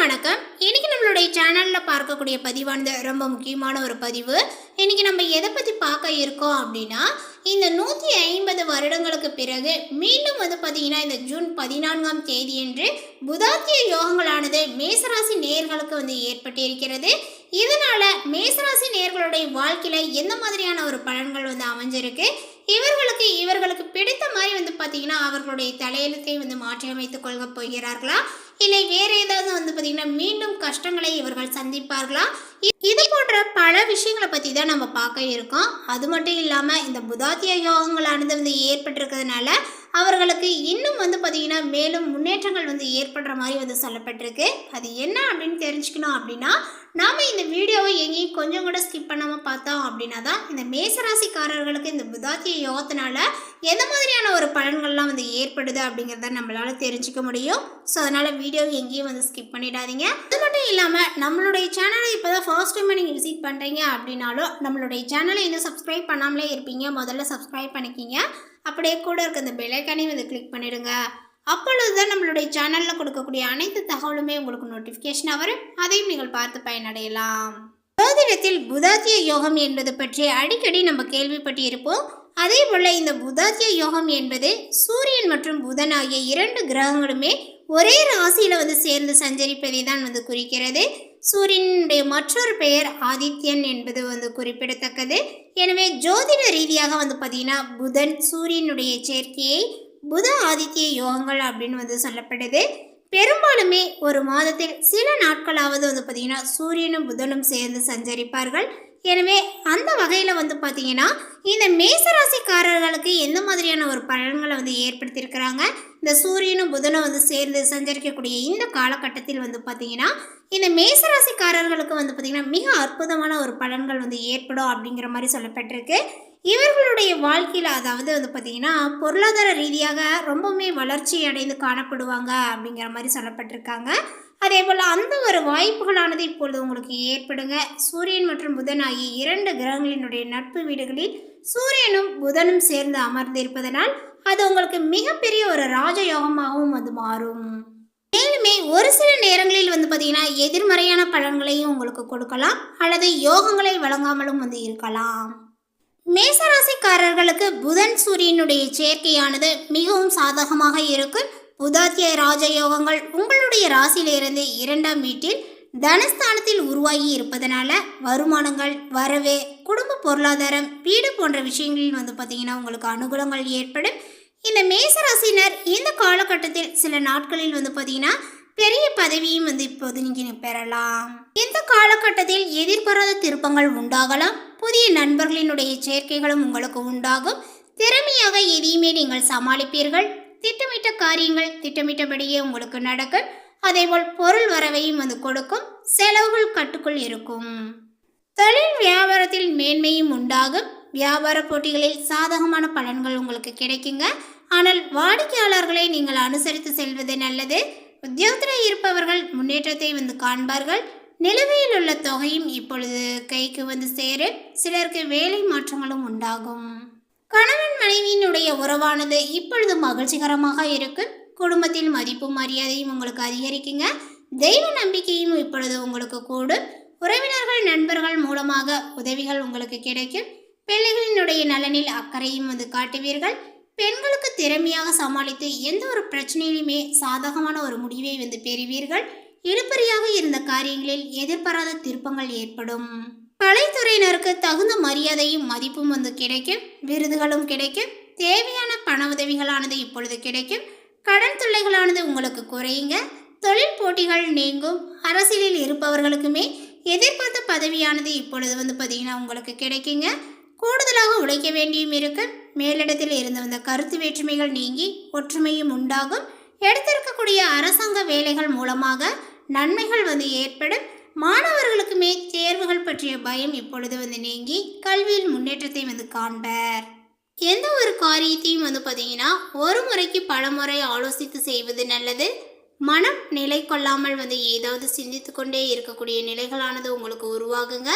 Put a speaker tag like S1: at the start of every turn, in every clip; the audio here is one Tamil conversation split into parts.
S1: வணக்கம். இன்னைக்கு நம்மளுடைய சேனலில் பார்க்கக்கூடிய பதிவானது ரொம்ப முக்கியமான ஒரு பதிவு. இன்னைக்கு நம்ம எதை பற்றி பார்க்க இருக்கோம் அப்படின்னா இந்த நூற்றி ஐம்பது வருடங்களுக்கு பிறகு மீண்டும் வந்து பார்த்தீங்கன்னா இந்த ஜூன் பதினான்காம் தேதியன்று புதாத்திய யோகங்களானது மேசராசி நேர்களுக்கு வந்து ஏற்பட்டிருக்கிறது. இதனால மேசராசி நேர்களுடைய வாழ்க்கையில் எந்த மாதிரியான ஒரு பலன்கள் வந்து அமைஞ்சிருக்கு? இவர்களுக்கு இவர்களுக்கு பிடித்த மாதிரி வந்து பார்த்தீங்கன்னா அவர்களுடைய தலையெழுத்தை வந்து மாற்றி அமைத்துக் கொள்ள போகிறார்களா? இல்லை வேற ஏதாவது வந்து பார்த்தீங்கன்னா மீண்டும் கஷ்டங்களை இவர்கள் சந்திப்பார்களா? இ- இது போன்ற பல விஷயங்களை பற்றி தான் நம்ம பார்க்க இருக்கோம். அது மட்டும் இல்லாமல் இந்த புதாத்திய யோகங்களானது வந்து ஏற்பட்டிருக்கிறதுனால அவர்களுக்கு இன்னும் வந்து பார்த்தீங்கன்னா மேலும் முன்னேற்றங்கள் வந்து ஏற்படுற மாதிரி வந்து சொல்லப்பட்டிருக்கு. அது என்ன அப்படின்னு தெரிஞ்சுக்கணும் அப்படின்னா நாம் இந்த வீடியோவை எங்கேயும் கொஞ்சம் கூட ஸ்கிப் பண்ணாமல் பார்த்தோம் அப்படின்னா தான் இந்த மேசராசிக்காரர்களுக்கு இந்த புதாத்திய யோகத்தினால எந்த மாதிரியான ஒரு பலன்கள்லாம் வந்து ஏற்படுது அப்படிங்கிறத நம்மளால் தெரிஞ்சுக்க முடியும். ஸோ அதனால் வீடியோ எங்கேயும் வந்து ஸ்கிப் பண்ணிடாதீங்க. அது மட்டும் இல்லாமல் நம்மளுடைய சேனலை இப்போ தான் ஃபர்ஸ்ட் டைம் நீங்கள் விசிட் பண்ணுறீங்க அப்படின்னாலும் நம்மளுடைய சேனலை இன்னும் சப்ஸ்கிரைப் பண்ணாமலே இருப்பீங்க. முதல்ல சப்ஸ்கிரைப் பண்ணிக்கிங்க. அப்படியே கூட இருக்க அந்த பெல்லைக்கானையும் வந்து கிளிக் பண்ணிடுங்க. அப்பொழுது தான் நம்மளுடைய சேனலில் கொடுக்கக்கூடிய அனைத்து தகவலுமே உங்களுக்கு நோட்டிஃபிகேஷனாக வரும். அதையும் நீங்கள் பார்த்து பயனடையலாம். ஜோதிடத்தில் புதாத்திய யோகம் என்பது பற்றி அடிக்கடி நம்ம கேள்விப்பட்டு இருப்போம் அதே போல இந்த புதாத்திய யோகம் என்பது சூரியன் மற்றும் புதன் ஆகிய இரண்டு கிரகங்களுமே ஒரே ராசியில் வந்து சேர்ந்து சஞ்சரிப்பதை தான் வந்து குறிக்கிறது. சூரியனுடைய மற்றொரு பெயர் ஆதித்யன் என்பது வந்து குறிப்பிடத்தக்கது. எனவே ஜோதிட ரீதியாக வந்து பார்த்தீங்கன்னா புதன் சூரியனுடைய சேர்க்கையை புத ஆதித்ய யோகங்கள் அப்படின்னு வந்து சொல்லப்படுது. பெரும்பாலுமே ஒரு மாதத்தில் சில நாட்களாவது வந்து பார்த்தீங்கன்னா சூரியனும் புதனும் சேர்ந்து சஞ்சரிப்பார்கள். எனவே அந்த வகையில் வந்து பார்த்தீங்கன்னா இந்த மேசராசிக்காரர்களுக்கு எந்த மாதிரியான ஒரு பலன்களை வந்து ஏற்படுத்தியிருக்கிறாங்க? இந்த சூரியனும் புதனும் வந்து சேர்ந்து சஞ்சரிக்கக்கூடிய இந்த காலகட்டத்தில் வந்து பார்த்தீங்கன்னா இந்த மேசராசிக்காரர்களுக்கு வந்து பார்த்திங்கன்னா மிக அற்புதமான ஒரு பலன்கள் வந்து ஏற்படும் அப்படிங்கிற மாதிரி சொல்லப்பட்டிருக்கு. இவர்களுடைய வாழ்க்கையில் அதாவது வந்து பார்த்திங்கன்னா பொருளாதார ரீதியாக ரொம்பவுமே வளர்ச்சி அடைந்து காணப்படுவாங்க அப்படிங்கிற மாதிரி சொல்லப்பட்டிருக்காங்க. அதே போல் அந்த ஒரு வாய்ப்புகளானது இப்பொழுது உங்களுக்கு ஏற்படுங்க. சூரியன் மற்றும் புதன் ஆகிய இரண்டு கிரகங்களினுடைய நட்பு வீடுகளில் சூரியனும் புதனும் சேர்ந்து அமர்ந்திருப்பதனால் அது உங்களுக்கு மிகப்பெரிய ஒரு ராஜயோகமாகவும் அது மாறும். மேலுமே ஒரு சில நேரங்களில் வந்து பார்த்தீங்கன்னா எதிர்மறையான பலன்களையும் உங்களுக்கு கொடுக்கலாம். அல்லது யோகங்களை வழங்காமலும் வந்து இருக்கலாம். மேசராசிக்காரர்களுக்கு புதன் சூரியனுடைய சேர்க்கையானது மிகவும் சாதகமாக இருக்கும். புதாத்திய ராஜயோகங்கள் உங்களுடைய ராசியிலிருந்து இரண்டாம் வீட்டில் தனஸ்தானத்தில் உருவாகி இருப்பதனால வருமானங்கள் வரவு குடும்ப பொருளாதாரம் வீடு போன்ற விஷயங்களில் வந்து பார்த்தீங்கன்னா உங்களுக்கு அனுகூலங்கள் ஏற்படும். இந்த மேசராசினர் இந்த காலகட்டத்தில் சில நாட்களில் வந்து பார்த்தீங்கன்னா பெரிய பதவியும் வந்து இப்போது நீங்கள் பெறலாம். இந்த காலகட்டத்தில் எதிர்பாராத திருப்பங்கள் உண்டாகலாம். புதிய நண்பர்களினுடைய சேர்க்கைகளும் உங்களுக்கு உண்டாகும். திறமையாக எதையுமே நீங்கள் சமாளிப்பீர்கள். திட்டமிட்ட காரியங்கள் திட்டமிட்டபடியே உங்களுக்கு நடக்கும். அதேபோல் பொருள் வரவையும் வந்து கொடுக்கும். செலவுகள் கட்டுக்குள் இருக்கும். தொழில் வியாபாரத்தில் மேன்மையும் உண்டாகும். வியாபார போட்டிகளில் சாதகமான பலன்கள் உங்களுக்கு கிடைக்குங்க. ஆனால் வாடிக்கையாளர்களை நீங்கள் அனுசரித்து செல்வது நல்லது. உத்தியோகத்தில் இருப்பவர்கள் முன்னேற்றத்தை வந்து காண்பார்கள். நிலுவையில் உள்ள தொகையும் இப்பொழுது கைக்கு வந்து சேரும். சிலருக்கு வேலை மாற்றங்களும் உண்டாகும். கணவன் மனைவியினுடைய உறவானது இப்பொழுது மகிழ்ச்சிகரமாக இருக்கு. குடும்பத்தில் மதிப்பும் மரியாதையும் உங்களுக்கு அதிகரிக்குங்க. தெய்வ நம்பிக்கையும் இப்பொழுது உங்களுக்கு கூடும். உறவினர்கள் நண்பர்கள் மூலமாக உதவிகள் உங்களுக்கு கிடைக்கும். பிள்ளைகளினுடைய நலனில் அக்கறையும் வந்து காட்டுவீர்கள். பெண்களுக்கு திறமையாக சமாளித்து எந்த ஒரு பிரச்சனையிலுமே சாதகமான ஒரு முடிவை வந்து பெறுவீர்கள். இழுப்பறியாக இருந்த காரியங்களில் எதிர்பாராத திருப்பங்கள் ஏற்படும். கலைத்துறையினருக்கு தகுந்த மரியாதையும் மதிப்பும் வந்து கிடைக்கும். விருதுகளும் கிடைக்கும். தேவையான பண உதவிகளானது இப்பொழுது கிடைக்கும். கடன் தொல்லைகளானது உங்களுக்கு குறையுங்க. தொழில் போட்டிகள் நீங்கும். அரசியலில் இருப்பவர்களுக்குமே எதிர்பார்த்த பதவியானது இப்பொழுது வந்து பார்த்தீங்கன்னா உங்களுக்கு கிடைக்குங்க. கூடுதலாக உழைக்க வேண்டியும் இருக்கு. மேலிடத்தில் இருந்து வந்த கருத்து வேற்றுமைகள் நீங்கி ஒற்றுமையும் உண்டாகும். எடுத்திருக்கக்கூடிய அரசாங்க வேலைகள் மூலமாக நன்மைகள் வந்து ஏற்படும். மாணவர்களுக்குமே தேர்வுகள் பற்றிய பயம் இப்பொழுது வந்து நீங்கி கல்வியில் முன்னேற்றத்தை வந்து காண்பர். எந்த ஒரு காரியத்தையும் வந்து பார்த்தீங்கன்னா ஒரு முறைக்கு பல முறை ஆலோசித்து செய்வது நல்லது. மனம் நிலை கொள்ளாமல் வந்து ஏதாவது சிந்தித்து கொண்டே இருக்கக்கூடிய நிலைகளானது உங்களுக்கு உருவாகுங்க.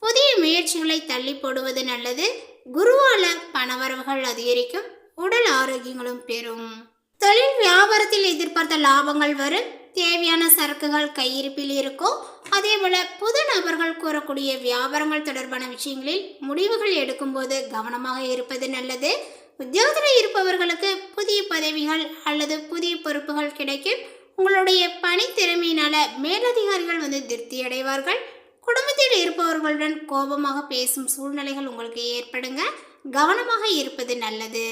S1: புதிய முயற்சிகளை தள்ளி போடுவது நல்லது. குருவால பணவரவுகள் அதிகரிக்கும். உடல் ஆரோக்கியங்களும் பெறும். தொழில் வியாபாரத்தில் எதிர்பார்த்த லாபங்கள் வரும். தேவையான சரக்குகள் கையிருப்பில் இருக்கும் அதே போல புது நபர்கள் கூறக்கூடிய வியாபாரங்கள் தொடர்பான விஷயங்களில் முடிவுகள் எடுக்கும்போது கவனமாக இருப்பது நல்லது. உத்தியோகத்தில் இருப்பவர்களுக்கு புதிய பதவிகள் அல்லது புதிய பொறுப்புகள் கிடைக்கும். உங்களுடைய பணி திறமையினால மேலதிகாரிகள் வந்து திருப்தி அடைவார்கள் குடும்பத்தில் இருப்பவர்களுடன் கோபமாக பேசும் சூழ்நிலைகள் உங்களுக்கு ஏற்படுங்க. கவனமாக இருப்பது நல்லது.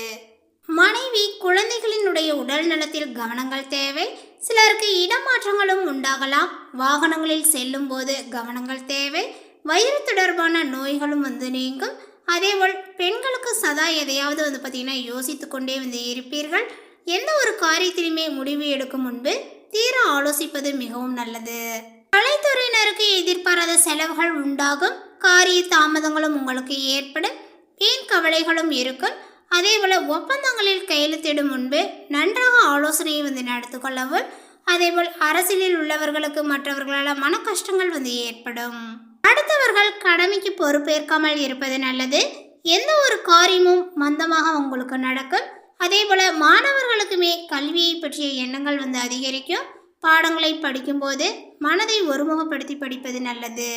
S1: மனைவி குழந்தைகளின் குழந்தைகளினுடைய உடல் நலத்தில் கவனங்கள் தேவை. சிலருக்கு இடமாற்றங்களும் உண்டாகலாம். வாகனங்களில் செல்லும் போது கவனங்கள் தேவை. வயிறு தொடர்பான நோய்களும் வந்து நீங்கும். அதேபோல் பெண்களுக்கு சதா எதையாவது வந்து பார்த்திங்கன்னா யோசித்து கொண்டே வந்து இருப்பீர்கள். எந்த ஒரு காரியத்திலுமே முடிவு எடுக்கும் முன்பு தீர ஆலோசிப்பது மிகவும் நல்லது. கலைத்துறையினருக்கு எதிர்பாராத செலவுகள் உண்டாகும். காரிய தாமதங்களும் உங்களுக்கு ஏற்படும். வீண் கவலைகளும் இருக்கும். அதேபோல் ஒப்பந்தங்களில் கையெழுத்திடும் முன்பு நன்றாக ஆலோசனையை வந்து நடத்து கொள்ளவும் அதேபோல் அரசியலில் உள்ளவர்களுக்கு மற்றவர்களால் மன கஷ்டங்கள் வந்து ஏற்படும். அடுத்தவர்கள் கடமைக்கு பொறுப்பேற்காமல் இருப்பது நல்லது. எந்த ஒரு காரியமும் மந்தமாக உங்களுக்கு நடக்கும். அதேபோல் மாணவர்களுக்குமே கல்வியை பற்றிய எண்ணங்கள் வந்து அதிகரிக்கும். பாடங்களை படிக்கும்போது மனதை ஒருமுகப்படுத்தி படிப்பது நல்லது.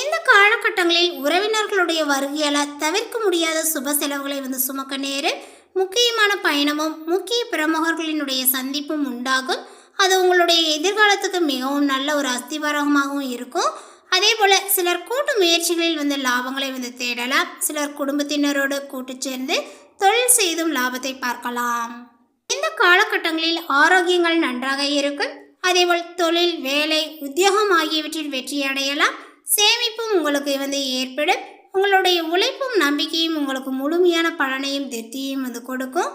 S1: இந்த காலகட்டங்களில் உறவினர்களுடைய வருகையால் தவிர்க்க முடியாத சுப செலவுகளை வந்து சுமக்க நேரு முக்கியமான பயணமும் முக்கிய பிரமுகர்களினுடைய சந்திப்பும் உண்டாகும். அது உங்களுடைய எதிர்காலத்துக்கு மிகவும் நல்ல ஒரு அஸ்திவாரமாகவும் இருக்கும். அதே போல் சிலர் கூட்டு முயற்சிகளில் வந்து லாபங்களை வந்து தேடலாம். சிலர் குடும்பத்தினரோடு கூட்டு சேர்ந்து தொழில் செய்தும் லாபத்தை பார்க்கலாம். இந்த காலகட்டங்களில் ஆரோக்கியங்கள் நன்றாக இருக்கும். அதேபோல் தொழில் வேலை உத்தியோகம் ஆகியவற்றில் வெற்றி அடையலாம். சேமிப்பும் உங்களுக்கு வந்து ஏற்படும். உங்களுடைய உழைப்பும் நம்பிக்கையும் உங்களுக்கு முழுமையான பலனையும் திருப்தியையும் வந்து கொடுக்கும்.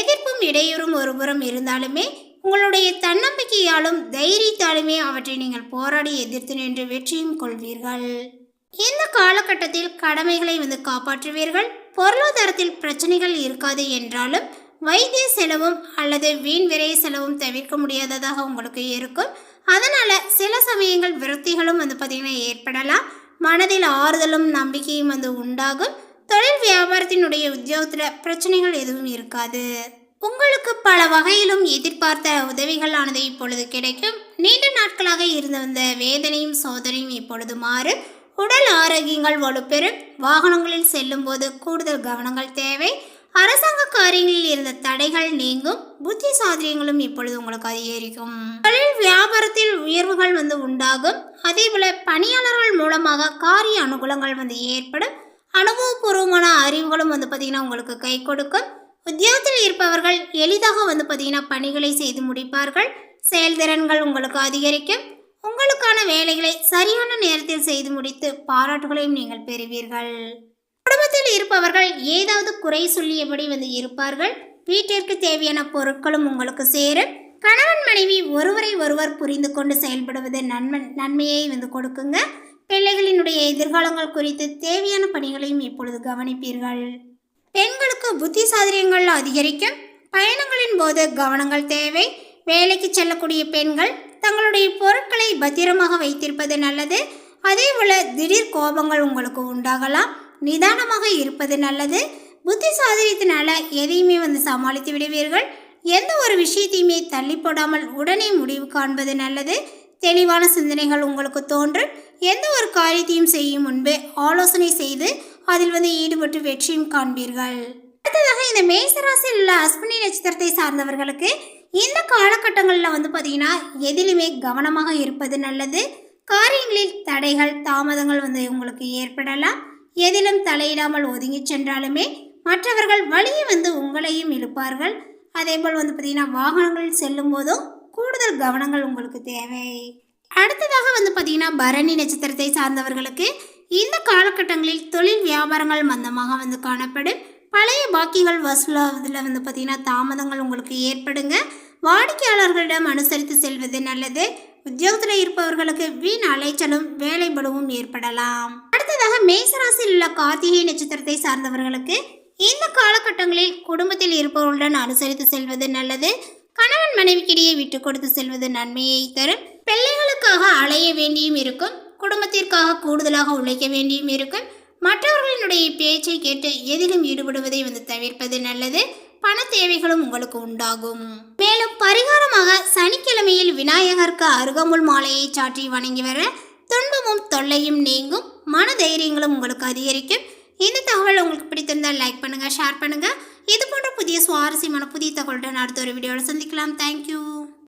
S1: எதிர்ப்பும் இடையூறும் ஒருபுறம் இருந்தாலுமே உங்களுடைய தன்னம்பிக்கையாலும் தைரியத்தாலுமே அவற்றை நீங்கள் போராடி எதிர்த்து நின்று வெற்றியும் கொள்வீர்கள். இந்த காலகட்டத்தில் கடமைகளை வந்து காப்பாற்றுவீர்கள். பொருளாதாரத்தில் பிரச்சனைகள் இருக்காது என்றாலும் வைத்திய செலவும் அல்லது வீண் விரைய செலவும் தவிர்க்க முடியாததாக உங்களுக்கு இருக்கும். அதனால் சில சமயங்கள் விரக்திகளும் வந்து பார்த்திங்கன்னா ஏற்படலாம். மனதில் ஆறுதலும் நம்பிக்கையும் வந்து உண்டாகும். தொழில் வியாபாரத்தினுடைய உத்தியோகத்தில் பிரச்சனைகள் எதுவும் இருக்காது. உங்களுக்கு பல வகையிலும் எதிர்பார்த்த உதவிகளானது இப்பொழுது கிடைக்கும். நீண்ட நாட்களாக இருந்து வந்த வேதனையும் சோதனையும் இப்பொழுது மாறும். உடல் ஆரோக்கியங்கள் வலுப்பெறும். வாகனங்களில் செல்லும்போது கூடுதல் கவனங்கள் தேவை. அரசாங்க காரியங்களில் இருந்த தடைகள் நீங்கும் புத்தி சாதுரியங்களும் இப்பொழுது உங்களுக்கு அதிகரிக்கும். தொழில் வியாபாரத்தில் உயர்வுகள் வந்து உண்டாகும். அதே போல பணியாளர்கள் மூலமாக காரிய அனுகூலங்கள் வந்து ஏற்படும். அனுபவபூர்வமான அறிவுகளும் வந்து பார்த்திங்கன்னா உங்களுக்கு கை கொடுக்கும். உத்தியோகத்தில் இருப்பவர்கள் எளிதாக வந்து பார்த்திங்கன்னா பணிகளை செய்து முடிப்பார்கள். செயல்திறன்கள் உங்களுக்கு அதிகரிக்கும். உங்களுக்கான வேலைகளை சரியான நேரத்தில் செய்து முடித்து பாராட்டுகளையும் நீங்கள் பெறுவீர்கள். குடும்பத்தில் இருப்பவர்கள் ஏதாவது குறை சொல்லியபடி வந்து இருப்பார்கள்? வீட்டிற்கு தேவையான பொருட்களும் உங்களுக்கு சேரும். கணவன் மனைவி ஒருவரை ஒருவர் புரிந்து கொண்டு செயல்படுவது நன்மை நன்மையை வந்து கொடுக்குங்க. பிள்ளைகளினுடைய எதிர்காலங்கள் குறித்து தேவையான பணிகளையும் இப்பொழுது கவனிப்பீர்கள். பெண்களுக்கு புத்தி சாதுரியங்கள் அதிகரிக்கும். பயணங்களின் போது கவனங்கள் தேவை. வேலைக்கு செல்லக்கூடிய பெண்கள் தங்களுடைய பொருட்களை பத்திரமாக வைத்திருப்பது நல்லது. அதே அதேபோல திடீர் கோபங்கள் உங்களுக்கு உண்டாகலாம். நிதானமாக இருப்பது நல்லது. புத்தி சாதனத்தினால எதையுமே வந்து சமாளித்து விடுவீர்கள். எந்த ஒரு விஷயத்தையுமே தள்ளி போடாமல் உடனே முடிவு காண்பது நல்லது. தெளிவான சிந்தனைகள் உங்களுக்கு தோன்றும். எந்த ஒரு காரியத்தையும் செய்யும் முன்பு ஆலோசனை செய்து அதில் வந்து ஈடுபட்டு வெற்றியும் காண்பீர்கள். அடுத்ததாக இந்த மேசராசியில் உள்ள அஸ்வினி நட்சத்திரத்தை சார்ந்தவர்களுக்கு இந்த காலகட்டங்களில் வந்து பார்த்தீங்கன்னா எதிலுமே கவனமாக இருப்பது நல்லது. காரியங்களில் தடைகள் தாமதங்கள் வந்து உங்களுக்கு ஏற்படலாம். எதிலும் தலையிடாமல் ஒதுங்கி சென்றாலுமே மற்றவர்கள் வழியே வந்து உங்களையும் இழுப்பார்கள். அதேபோல் வந்து பார்த்தீங்கன்னா வாகனங்களில் செல்லும் போதும் கூடுதல் கவனங்கள் உங்களுக்கு தேவை. அடுத்ததாக வந்து பார்த்தீங்கன்னா பரணி நட்சத்திரத்தை சார்ந்தவர்களுக்கு இந்த காலகட்டங்களில் தொழில் வியாபாரங்கள் மந்தமாக வந்து காணப்படும். பழைய பாக்கிகள் வசூலாவதில் வந்து பார்த்தீங்கன்னா தாமதங்கள் உங்களுக்கு ஏற்படுங்க. வாடிக்கையாளர்களிடம் அனுசரித்து செல்வது நல்லது. உத்தியோகத்தில் இருப்பவர்களுக்கு வீண் அலைச்சலும் வேலைபடுவும் ஏற்படலாம். அடுத்ததாக மேசராசியில் உள்ள கார்த்திகை நட்சத்திரத்தை சார்ந்தவர்களுக்கு இந்த காலகட்டங்களில் குடும்பத்தில் இருப்பவர்களுடன் அனுசரித்து செல்வது நல்லது. கணவன் மனைவிக்கிடையே விட்டு கொடுத்து செல்வது நன்மையை தரும். பிள்ளைகளுக்காக அலைய வேண்டியும் இருக்கும். குடும்பத்திற்காக கூடுதலாக உழைக்க வேண்டியும் இருக்கும். மற்றவர்களினுடைய பேச்சை கேட்டு எதிலும் ஈடுபடுவதை வந்து தவிர்ப்பது நல்லது. பண தேவைகளும் உங்களுக்கு உண்டாகும். மேலும் பரிகாரமாக சனிக்கிழமையில் விநாயகருக்கு அருகமுள் மாலையை சாற்றி வணங்கி வர துன்பமும் தொல்லையும் நீங்கும். மன தைரியங்களும் உங்களுக்கு அதிகரிக்கும். இந்த தகவல் உங்களுக்கு பிடித்திருந்தால் லைக் பண்ணுங்கள் ஷேர் பண்ணுங்கள் இது போன்ற புதிய சுவாரஸ்யமான புதிய தகவலுடன் அடுத்த ஒரு வீடியோவில் சந்திக்கலாம். தேங்க்யூ